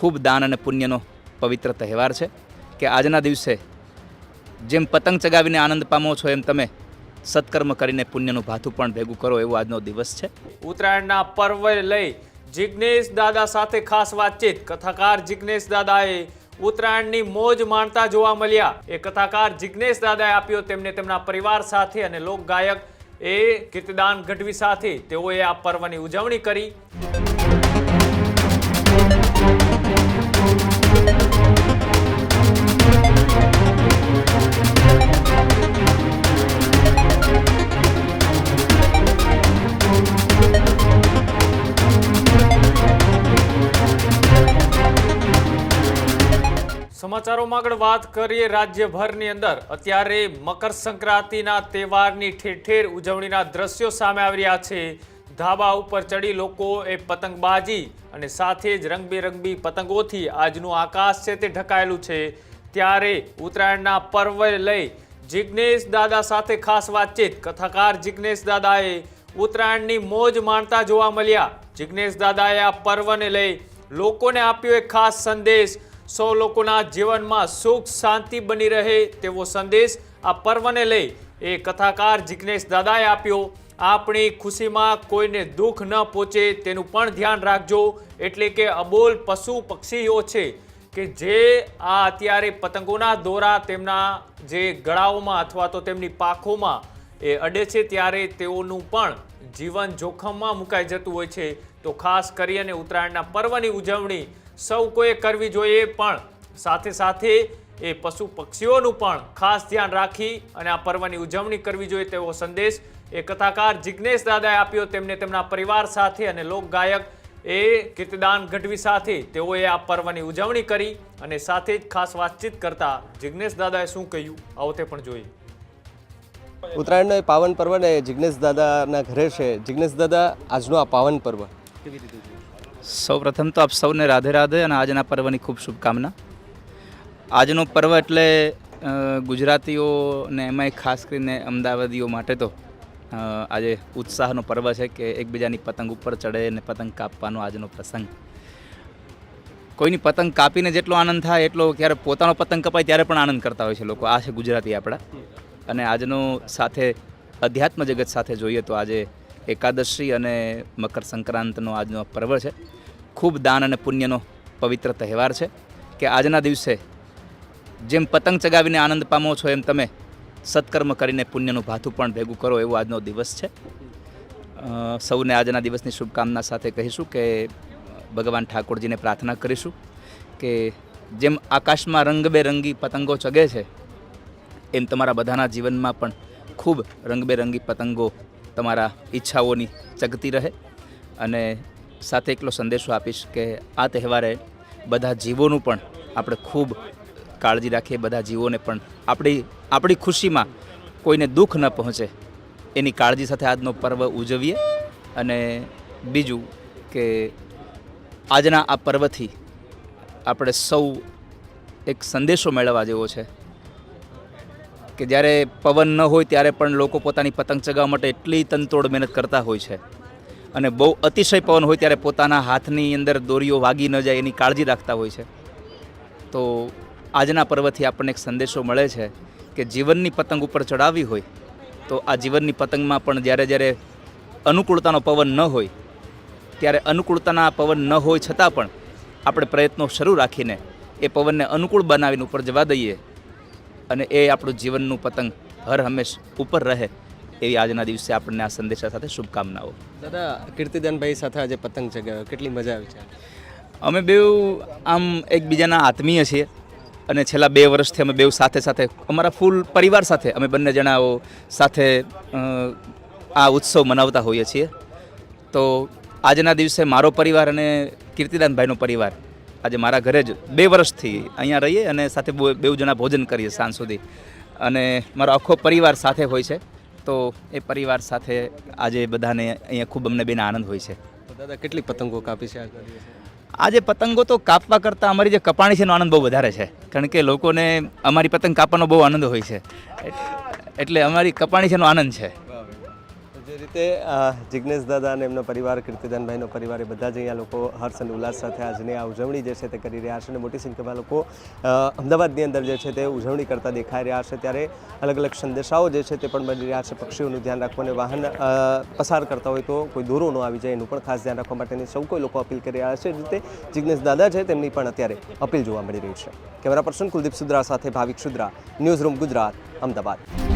ખૂબ દાન અને પુણ્યનો પવિત્ર તહેવાર છે કે આજના દિવસે જેમ પતંગ ચગાવીને આનંદ પામો છો એમ તમે સત્કર્મ કરીને પુણ્યનું ભાથું પણ ભેગું કરો એવો આજનો દિવસ છે. ઉત્તરાયણના પર્વ લઈ જિજ્ઞેશ દાદા સાથે ખાસ વાતચીત. કથાકાર જિજ્ઞેશ દાદાએ ઉત્તરાયણની મોજ માણતા જોવા મળ્યા. એ કથાકાર જિજ્ઞેશ દાદાએ આપ્યો તેમને તેમના પરિવાર સાથે અને લોક ગાયક એ કીર્તિદાન ગઢવી સાથે. તેઓએ આ પર્વની ઉજવણી કરી. સમાચારોમાં આગળ વાત કરીએ રાજ્યભરની અંદર. અત્યારે મકર સંક્રાંતિના તહેવારની ઠેર ઠેર ઉજવણીના દ્રશ્યો સામે આવી રહ્યા છે. ધાબા ઉપર ચડી લોકો એ પતંગબાજી અને સાથે જ રંગબેરંગી પતંગોથી આજનું આકાશ છે તે ઢકાયેલું છે. ત્યારે ઉત્તરાયણના પર્વ લઈ જિજ્ઞેશ દાદા સાથે ખાસ વાતચીત. કથાકાર જિજ્ઞેશ દાદાએ ઉત્તરાયણની મોજ માણતા જોવા મળ્યા. જિજ્ઞેશ દાદાએ આ પર્વને લઈ લોકોને આપ્યો એક ખાસ સંદેશ. સૌ લોકોના જીવનમાં સુખ, શાંતિ બની રહે તેવો સંદેશ આ પર્વને લઈ એ કથાકાર જિજ્ઞેશ દાદાએ આપ્યો. આપણી ખુશીમાં કોઈને દુઃખ ન પહોંચે તેનું પણ ધ્યાન રાખજો. એટલે કે અબોલ પશુ પક્ષીઓ છે કે જે આ અત્યારે પતંગોના દોરા તેમના જે ગળાઓમાં અથવા તો તેમની પાંખોમાં એ અડે છે, ત્યારે તેઓનું પણ જીવન જોખમમાં મુકાઈ જતું હોય છે. તો ખાસ કરી અને ઉત્તરાયણના પર્વની ઉજવણી સૌ કોઈએ કરવી જોઈએ પણ સાથે સાથે એ પશુ પક્ષીઓનું પણ ખાસ ધ્યાન રાખી અને આ પર્વની ઉજવણી કરવી જોઈએ તેવો સંદેશ એ કથાકાર જિજ્ઞેશ દાદાએ આપ્યો. તેમને તેમના પરિવાર સાથે અને લોક ગાયક એ કીર્તિદાન ગઢવી સાથે તેઓએ આ પર્વની ઉજવણી કરી અને સાથે જ ખાસ વાતચીત કરતા જિજ્ઞેશ દાદાએ શું કહ્યું? આવો તે પણ જોઈએ. ઉત્તરાયણનો એ પાવન પર્વ ને જિજ્ઞેશ દાદાના ઘરે છે. જિજ્ઞેશ દાદા આજનો આ પાવન પર્વ. સૌ પ્રથમ તો આપ સૌને રાધે રાધે અને આજના પર્વની ખૂબ શુભકામના. આજનો પર્વ એટલે ગુજરાતીઓને એમાંય ખાસ કરીને અમદાવાદીઓ માટે તો આજે ઉત્સાહનો પર્વ છે કે એકબીજાની પતંગ ઉપર ચડે અને પતંગ કાપવાનો આજનો પ્રસંગ. કોઈની પતંગ કાપીને જેટલો આનંદ થાય, એટલો ક્યારે પોતાનો પતંગ કપાય ત્યારે પણ આનંદ કરતા હોય છે લોકો. આ છે ગુજરાતી આપણા. અને આજનો સાથે અધ્યાત્મ જગત સાથે જોઈએ તો આજે એકાદશી અને મકર સંક્રાંતનો આજનો પર્વ છે. ખૂબ દાન અને પુણ્યનો પવિત્ર તહેવાર છે કે આજના દિવસે જેમ પતંગ ચગાવીને આનંદ પામો છો એમ તમે સત્કર્મ કરીને પુણ્યનું ભાથું પણ ભેગું કરો એવો આજનો દિવસ છે. સૌને આજના દિવસની શુભકામના સાથે કહીશું કે ભગવાન ઠાકોરજીને પ્રાર્થના કરીશું કે જેમ આકાશમાં રંગબેરંગી પતંગો ચગે છે, એમ તમારા બધાના જીવનમાં પણ ખૂબ રંગબેરંગી પતંગો તમારા ઈચ્છાઓની ચગતી રહે અને સાથે એકલો સંદેશો આપીશ કે આ તહેવારે બધા જીવોનું પણ આપણે ખૂબ કાળજી રાખીએ, બધા જીવોને પણ આપણી આપણી ખુશીમાં કોઈને દુઃખ ન પહોંચે એની કાળજી સાથે આજનો પર્વ ઉજવીએ અને બીજું કે આજના આ પર્વથી આપણે સૌ એક સંદેશો મેળવવા જેવો છે. કે જ્યારે પવન ન હોય ત્યારે પણ લોકો પોતાની પતંગ ચગાવવા માટે એટલી તનતોડ મહેનત કરતા હોય છે. અને બહુ અતિશય પવન હોય ત્યારે પોતાના હાથની અંદર દોરીઓ વાગી ન જાય એની કાળજી રાખતા હોય છે. તો આજના પર્વથી આપણને એક સંદેશો મળે છે કે જીવનની પતંગ ઉપર ચડાવવી હોય, તો આ જીવનની પતંગમાં પણ જ્યારે જ્યારે અનુકૂળતાનો પવન ન હોય, ત્યારે અનુકૂળતાના પવન ન હોય છતાં પણ આપણે પ્રયત્નો શરૂ રાખીને એ પવનને અનુકૂળ બનાવીને ઉપર જવા દઈએ. અને એ આપણું જીવનનું પતંગ હર હંમેશ ઉપર રહે એવી આજના દિવસે આપણને આ સંદેશા સાથે શુભકામનાઓ. દાદા કીર્તિદાનભાઈ સાથે આજે પતંગ ચગાવ્યો. કેટલી મજા આવી છે? અમે બેઉ આમ એકબીજાના આત્મીય છીએ અને છેલ્લા બે વર્ષથી અમે બેઉ સાથે સાથે અમારા ફૂલ પરિવાર સાથે અમે બંને જણાઓ સાથે આ ઉત્સવ મનાવતા હોઈએ છીએ. તો આજના દિવસે મારો પરિવાર અને કીર્તિદાનભાઈનો પરિવાર આજે મારા ઘરે જ બે વર્ષથી અહીંયા રહીએ અને સાથે બે જણા ભોજન કરીએ સાંજ સુધી. અને મારો આખો પરિવાર સાથે હોય છે. તો એ પરિવાર સાથે આજે બધાને અહીંયા ખૂબ અમને બેને આનંદ હોય છે. દાદા કેટલી પતંગો કાપી છે આજે પતંગો તો કાપવા કરતાં અમારી જે કપાણી છે એનો આનંદ બહુ વધારે છે. કારણ કે લોકોને અમારી પતંગ કાપવાનો બહુ આનંદ હોય છે. એટ- એટલે અમારી કપાણી છે એનો આનંદ છે. રીતે જિજ્ઞેશ દાદા અને એમનો પરિવાર, કીર્તિદાનભાઈનો પરિવાર એ બધા જ અહીંયા લોકો હર્ષ અને ઉલ્લાસ સાથે આજની આ ઉજવણી જે છે તે કરી રહ્યા છે અને મોટી સંખ્યામાં લોકો અમદાવાદની અંદર જે છે તે ઉજવણી કરતા દેખાઈ રહ્યા છે. ત્યારે અલગ અલગ સંદેશાઓ જે છે તે પણ બની રહ્યા છે પક્ષીઓનું ધ્યાન રાખવું અને વાહન પસાર કરતા હોય તો કોઈ દૂરો ન આવી જાય એનું પણ ખાસ ધ્યાન રાખવા માટેની સૌ કોઈ લોકો અપીલ કરી રહ્યા છે. એ રીતે જિજ્ઞેશ દાદા છે તેમની પણ અત્યારે અપીલ જોવા મળી રહી છે. કેમેરા પર્સન કુલદીપ સુદ્રા સાથે ભાવિક સુદ્રા ન્યૂઝ રૂમ ગુજરાત, અમદાવાદ.